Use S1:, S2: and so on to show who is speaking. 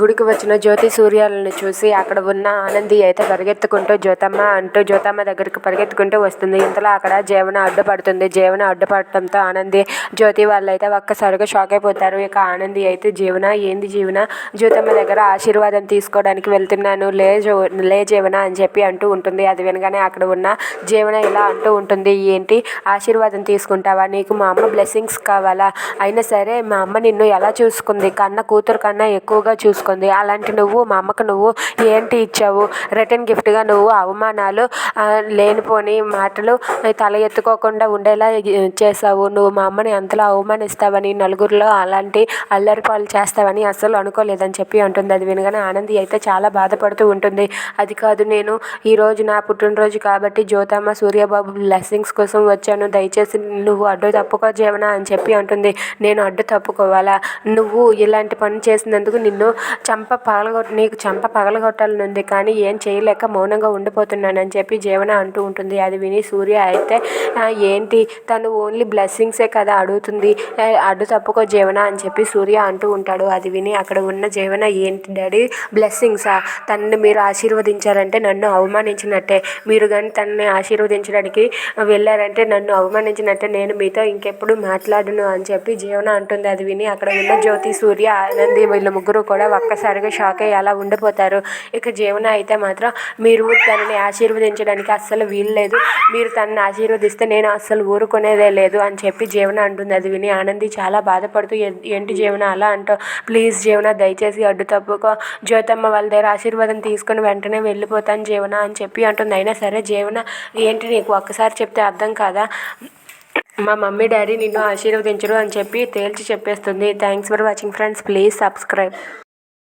S1: గుడికి వచ్చిన జ్యోతి సూర్యాలను చూసి అక్కడ ఉన్న ఆనంది అయితే పరిగెత్తుకుంటూ జ్యోతమ్మ అంటూ జ్యోతమ్మ దగ్గరికి పరిగెత్తుకుంటూ వస్తుంది. ఇంతలో అక్కడ జీవన అడ్డుపడుతుంది. జీవన అడ్డుపడటంతో ఆనంది జ్యోతి వాళ్ళైతే ఒక్కసారిగా షాక్ అయిపోతారు. ఇక ఆనంది అయితే జీవన ఏంది జీవన? జ్యోతమ్మ దగ్గర ఆశీర్వాదం తీసుకోవడానికి వెళ్తున్నాను. లే జో లే జీవన అని చెప్పి అంటూ ఉంటుంది. అది వినగానే అక్కడ ఉన్న జీవన ఇలా అంటూ ఉంటుంది. ఏంటి? ఆశీర్వాదం తీసుకుంటావా? నీకు మా అమ్మ బ్లెస్సింగ్స్ కావాలా? అయినా సరే మా అమ్మ నిన్ను ఎలా చూసుకుంది? కన్న కూతురు కన్నా ఎక్కువగా చూసుకుంది. అలాంటి నువ్వు మా అమ్మకు నువ్వు ఏంటి ఇచ్చావు? రిటర్న్ గిఫ్ట్గా నువ్వు అవమానాలు లేనిపోని మాటలు తల ఎత్తుకోకుండా ఉండేలా చేసావు నువ్వు మా అమ్మని అంతలా అవమానిస్తావని నలుగురిలో అలాంటి అల్లరి పాలు చేస్తావని అస్సలు అనుకోలేదని చెప్పి అంటుంది. అది వినగానే ఆనంది అయితే చాలా బాధపడుతూ ఉంటుంది. అది కాదు నేను ఈరోజు నా పుట్టినరోజు కాబట్టి జ్యోతమ్మ సూర్యబాబు బ్లెస్సింగ్స్ కోసం వచ్చాను. దయచేసి నువ్వు అడ్డు తప్పుకో జీవన అని చెప్పి అంటుంది. నేను అడ్డు తప్పుకోవాలా? నువ్వు ఇలాంటి పని చేసినందుకు నిన్ను చంప పగలగొట్ నీకు చంప పగలగొట్టాలనుంది కానీ ఏం చేయలేక మౌనంగా ఉండిపోతున్నానని చెప్పి జీవన అంటూ ఉంటుంది. అది విని సూర్య అయితే ఏంటి? తను ఓన్లీ బ్లెస్సింగ్సే కదా అడుగుతుంది. అడ్డు తప్పుకో జీవన అని చెప్పి సూర్య అంటూ ఉంటాడు. అది విని అక్కడ ఉన్న జీవన ఏంటి డాడీ? బ్లెస్సింగ్సా? తనని మీరు ఆశీర్వదించారంటే నన్ను అవమానించినట్టే. మీరు కానీ తనని ఆశీర్వదించడానికి వెళ్ళారంటే నన్ను అవమానించినట్టే. నేను మీతో ఇంకెప్పుడు మాట్లాడను అని చెప్పి జీవన అంటుంది. అది విని అక్కడ ఉన్న జ్యోతి సూర్య ఆనంది వీళ్ళ ముగ్గురు కూడా ఒక్కసారిగా షాక్ అయ్యి అలా ఉండిపోతారు. ఇక జీవన అయితే మాత్రం మీరు తనని ఆశీర్వదించడానికి అస్సలు వీలు లేదు మీరు తనని ఆశీర్వదిస్తే నేను అస్సలు ఊరుకునేదే లేదు అని చెప్పి జీవన అంటుంది. అది విని ఆనంది చాలా బాధపడుతూ ఏంటి జీవన అలా అంటావు? ప్లీజ్ జీవన దయచేసి అడ్డు తప్పుకో. జ్యోతమ్మ వాళ్ళ దగ్గర ఆశీర్వాదం తీసుకొని వెంటనే వెళ్ళిపోతాను జీవన అని చెప్పి అంటుంది. అయినా సరే జీవన ఏంటి నీకు ఒక్కసారి చెప్తే అర్థం కాదా? మా మమ్మీ డాడీ నిన్ను ఆశీర్వదించరు అని చెప్పి తేల్చి చెప్పేస్తుంది. Thanks for watching friends. Please subscribe.